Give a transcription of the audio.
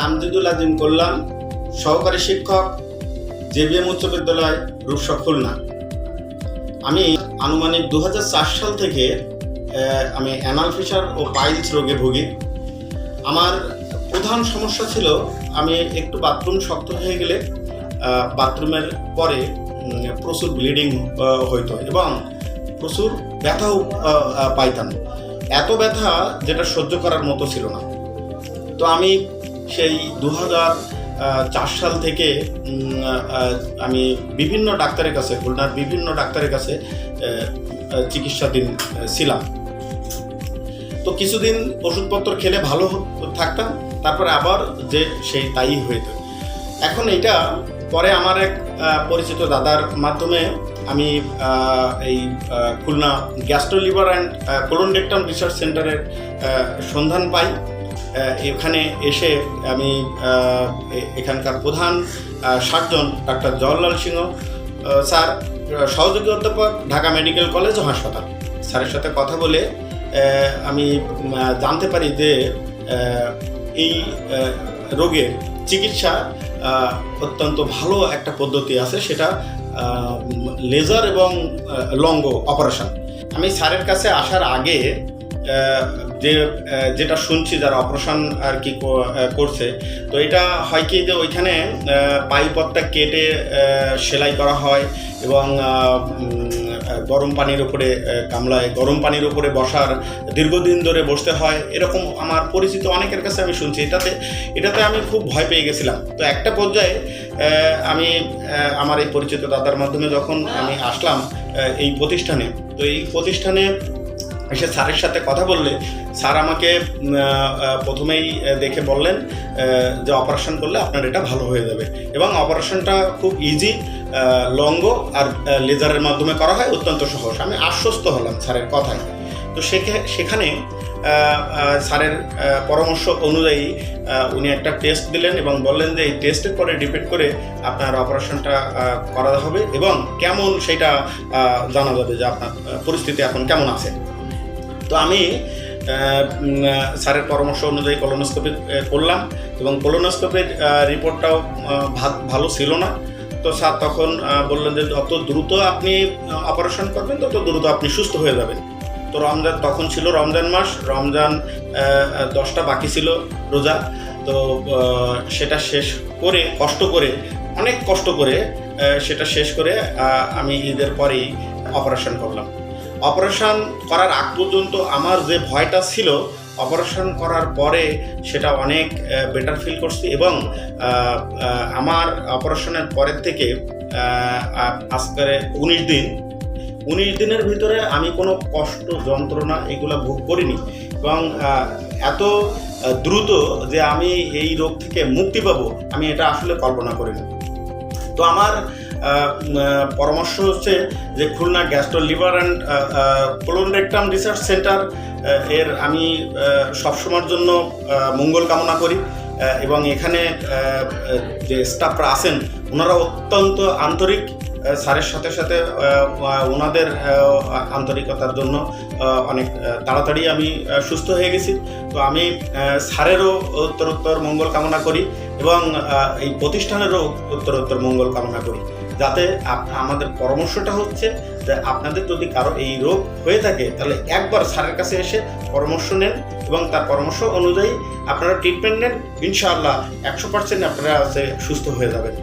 তামজিদুল আজিম কল্যাণ সহকারী শিক্ষক জেবিএম উচ্চ বিদ্যালয়, রূপসা, খুলনা। আমি আনুমানিক দু হাজার চার সাল থেকে আমি অ্যানাল ফিশার ও পাইলস রোগে ভুগি। আমার প্রধান সমস্যা ছিল, আমি একটু বাথরুম শক্ত হয়ে গেলে বাথরুমের পরে প্রচুর ব্লিডিং হইতো এবং প্রচুর ব্যথাও পাইতাম। এত ব্যথা যেটা সহ্য করার মতো ছিল না। তো আমি সেই দু চার সাল থেকে আমি বিভিন্ন ডাক্তারের কাছে, খুলনার বিভিন্ন ডাক্তারের কাছে চিকিৎসাধীন ছিলাম। তো কিছুদিন ওষুধপত্র খেলে ভালো থাকতাম, তারপরে আবার যে সেই তাই হয়ে এখন এটা পরে আমার এক পরিচিত দাদার মাধ্যমে আমি এই Khulna gastro liver and colorectal research সেন্টারের সন্ধান পাই। এখানে এসে আমি এখানকার প্রধান সার্জন ডাক্তার জওয়াহরলাল সিংহ স্যার সহযোগী অধ্যাপক, ঢাকা মেডিকেল কলেজ ও হাসপাতাল। স্যারের সাথে কথা বলে আমি জানতে পারি যে এই রোগের চিকিৎসা অত্যন্ত ভালো একটা পদ্ধতি আছে, সেটা লেজার এবং লঙ্গ অপারেশন। আমি স্যারের কাছে আসার আগে যে যেটা শুনছি যারা অপারেশন আর কি করছে তো এটা হয় কি যে ওইখানে পাইপথটা কেটে সেলাই করা হয় এবং গরম পানির উপরে আহ, গামলায় গরম পানির উপরে বসার দীর্ঘদিন ধরে বসতে হয়। এরকম আমার পরিচিত অনেকের কাছে আমি শুনছি। এটাতে এটাতে আমি খুব ভয় পেয়ে গেছিলাম। তো একটা পর্যায়ে আমি আমার এই পরিচিত দাদার মাধ্যমে যখন আমি আসলাম এই প্রতিষ্ঠানে তো এই প্রতিষ্ঠানে এসে স্যারের সাথে কথা বললে, স্যার আমাকে প্রথমেই দেখে বললেন যে অপারেশন করলে আপনার এটা ভালো হয়ে যাবে। এবং অপারেশনটা খুব ইজি লঙ্গ আর লেজারের মাধ্যমে করা হয়, অত্যন্ত সহজ। আমি আশ্বস্ত হলাম স্যারের কথায়। তো সেখে- সেখানে স্যারের পরামর্শ অনুযায়ী উনি একটা টেস্ট দিলেন এবং বললেন যে এই টেস্টের পরে ডিপেন্ড করে আপনার অপারেশনটা করা হবে এবং কেমন সেটা জানা যাবে যে আপনার পরিস্থিতি এখন কেমন আছে। তো আমি স্যারের পরামর্শ অনুযায়ী কলোনোস্কোপি করলাম এবং কলোনোস্কোপির রিপোর্টটাও ভালো ছিল না। তো স্যার তখন বললেন যে যত দ্রুত আপনি অপারেশন করবেন, তত দ্রুত আপনি সুস্থ হয়ে যাবেন। তো রমজান, তখন ছিল রমজান মাস, রমজান দশটা বাকি ছিল রোজা। তো সেটা শেষ করে, কষ্ট করে, অনেক কষ্ট করে সেটা শেষ করে আমি ঈদের পরেই অপারেশন করলাম। অপারেশন করার আগ পর্যন্ত আমার যে ভয়টা ছিল অপারেশন করার পরে সেটা অনেক বেটার ফিল করছি এবং আমার অপারেশনের পরের থেকে আহ, আ- আজকে উনিশ দিন উনিশ দিনের ভিতরে আমি কোনো কষ্ট যন্ত্রণা এগুলো ভোগ করিনি এবং এত দ্রুত যে আমি এই রোগ থেকে মুক্তি পাবো আমি এটা আসলে কল্পনা করিনি। তো আমার পরামর্শ হচ্ছে যে Khulna gastro liver and colorectal research center এর আমি সবসময়ের জন্য মঙ্গল কামনা করি এবং এখানে যে স্টাফরা আছেন, ওনারা অত্যন্ত আন্তরিক স্যারের সাথে সাথে ওনাদের আন্তরিকতার জন্য অনেক তাড়াতাড়ি আমি সুস্থ হয়ে গেছি। তো আমি স্যারেরও উত্তরোত্তর মঙ্গল কামনা করি এবং এই প্রতিষ্ঠানেরও উত্তরোত্তর মঙ্গল কামনা করি। যাতে আমাদের পরামর্শটা হচ্ছে যে আপনাদের যদি কারও এই রোগ হয়ে থাকে, তাহলে একবার স্যারের কাছে এসে পরামর্শ নেন এবং তার পরামর্শ অনুযায়ী আপনারা ট্রিটমেন্ট নেন। ইনশাআল্লাহ একশো পার্সেন্ট আপনারা সুস্থ হয়ে যাবেন।